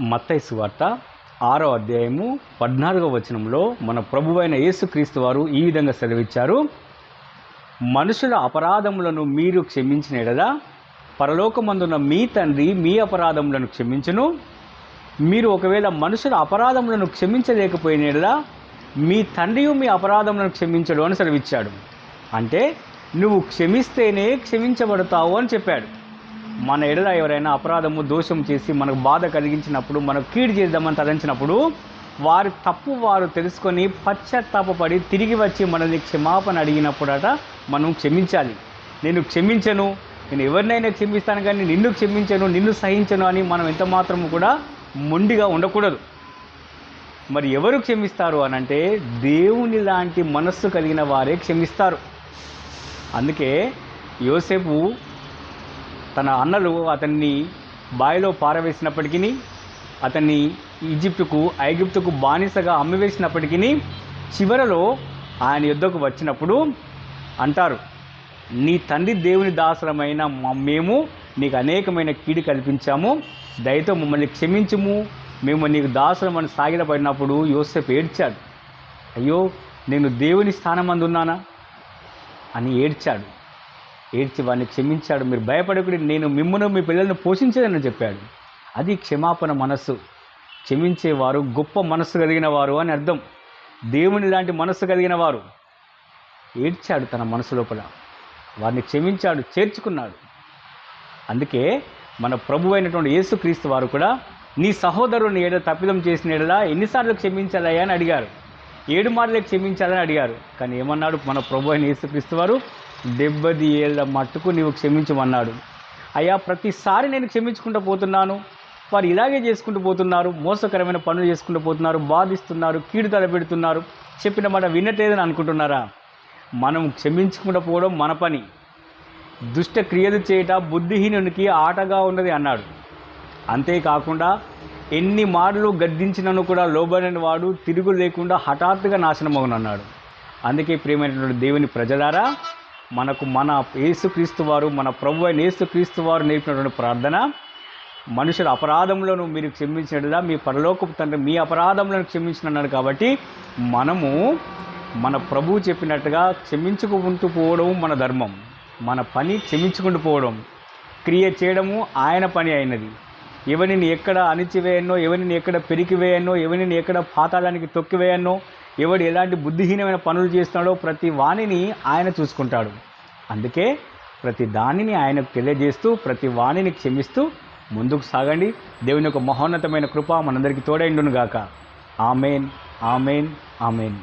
మత్తైసు వార్త ఆరో అధ్యాయము పద్నాలుగవ వచనంలో మన ప్రభువైన యేసుక్రీస్తు వారు ఈ విధంగా సెలవిచ్చారు. మనుషుల అపరాధములను మీరు క్షమించిన ఎడల పరలోకమందున్న మీ తండ్రి మీ అపరాధములను క్షమించును. మీరు ఒకవేళ మనుషుల అపరాధములను క్షమించలేకపోయిన ఎడదా మీ తండ్రి మీ అపరాధములను క్షమించడు అని సెలవిచ్చాడు. అంటే నువ్వు క్షమిస్తేనే క్షమించబడతావు అని చెప్పాడు. మన ఎడల ఎవరైనా అపరాధము దోషం చేసి మనకు బాధ కలిగించినప్పుడు మనకు కీడు చేద్దామని తలంచినప్పుడు వారి తప్పు వారు తెలుసుకొని పశ్చాత్తాపడి తిరిగి వచ్చి మనల్ని క్షమాపణ అడిగినప్పుడట మనం క్షమించాలి. నేను క్షమించను నేను ఎవరినైనా క్షమిస్తాను కానీ నిన్ను క్షమించను నిన్ను సహించను అని మనం ఎంత మాత్రము కూడా మొండిగా ఉండకూడదు. మరి ఎవరు క్షమిస్తారు అని అంటే దేవుని లాంటి మనస్సు కలిగిన వారే క్షమిస్తారు. అందుకే యోసేపు తన అన్నలు అతన్ని బావిలో పారవేసినప్పటికీ అతన్ని ఈజిప్టుకు ఐగుప్తుకు బానిసగా అమ్మివేసినప్పటికీ చివరలో ఆయన యుద్ధకు వచ్చినప్పుడు అంటారు నీ తండ్రి దేవుని దాసులమైన మేము నీకు అనేకమైన కీడు కల్పించాము. దయతో మమ్మల్ని క్షమించుము. మేము నీకు దాసులమని సాగిలపడినప్పుడు యోసేపు ఏడ్చాడు అయ్యో నేను దేవుని స్థానం అందున్నానా అని ఏడ్చాడు. ఏడ్చి వాడిని క్షమించాడు. మీరు భయపడకుడి నేను మిమ్మల్ని మీ పిల్లల్ని పోషించేదని చెప్పాడు. అది క్షమాపణ మనస్సు. క్షమించేవారు గొప్ప మనస్సు కలిగిన వారు అని అర్థం. దేవుని లాంటి మనస్సు కలిగిన వారు. ఏడ్చాడు తన మనసు లోపల. వారిని క్షమించాడు చేర్చుకున్నాడు. అందుకే మన ప్రభు అయినటువంటి యేసుక్రీస్తు వారు కూడా నీ సహోదరుని ఏడ తప్పిదం చేసిన ఏడలా ఎన్నిసార్లు క్షమించాలయ్యా? అని అడిగారు. ఏడు మార్లే క్షమించాలని అడిగారు. కానీ ఏమన్నాడు మన ప్రభు అయిన యేసుక్రీస్తు వారు? డెబ్బది ఏళ్ళ మట్టుకు నీవు క్షమించమన్నాడు. అయ్యా ప్రతిసారి నేను క్షమించుకుంటూ పోతున్నాను. వారు ఇలాగే చేసుకుంటూ పోతున్నారు మోసకరమైన పనులు చేసుకుంటూ పోతున్నారు బాధిస్తున్నారు కీడు తలపెడుతున్నారు. చెప్పిన మాట వినట్లేదని అనుకుంటున్నారా? మనం క్షమించుకుంటూ పోవడం మన పని. దుష్ట క్రియలు చేయట బుద్ధిహీనునికి ఆటగా ఉన్నది అన్నాడు. అంతేకాకుండా ఎన్ని మార్లు గద్దించినను కూడా లోబడిన వాడు తిరుగు లేకుండా హఠాత్తుగా నాశనం అన్నాడు అందుకే ప్రియమైనటువంటి దేవుని ప్రజలారా మనకు మన యేసుక్రీస్తు వారు మన ప్రభు అయిన యేసుక్రీస్తు వారు నేర్పినటువంటి ప్రార్థన మనుషుల అపరాధములను మీరు క్షమించినట్టుగా మీ పరలోకపు తండ్రి మీ అపరాధములను క్షమించినన్నాడు కాబట్టి మనము మన ప్రభువు చెప్పినట్టుగా క్షమించుకుంటూ పోవడం మన ధర్మం. మన పని క్షమించుకుంటూ పోవడం క్రియ చేయడము ఆయన పని అయినది. ఎవరిని ఎక్కడ అణిచివేయనో ఎవరిని ఎక్కడ పెరికివేయనో ఎవరిని ఎక్కడ పాతాళానికి తొక్కివేయనో ఎవడు ఎలాంటి బుద్ధిహీనమైన పనులు చేస్తున్నాడో ప్రతి వాణిని ఆయన చూసుకుంటాడు. అందుకే ప్రతి దానిని ఆయనకు తెలియజేస్తూ ప్రతి వాణిని క్షమిస్తూ ముందుకు సాగండి. దేవుని యొక్క మహోన్నతమైన కృప మనందరికీ తోడైండును గాక ఆమెన్ ఆమెన్ ఆమెన్.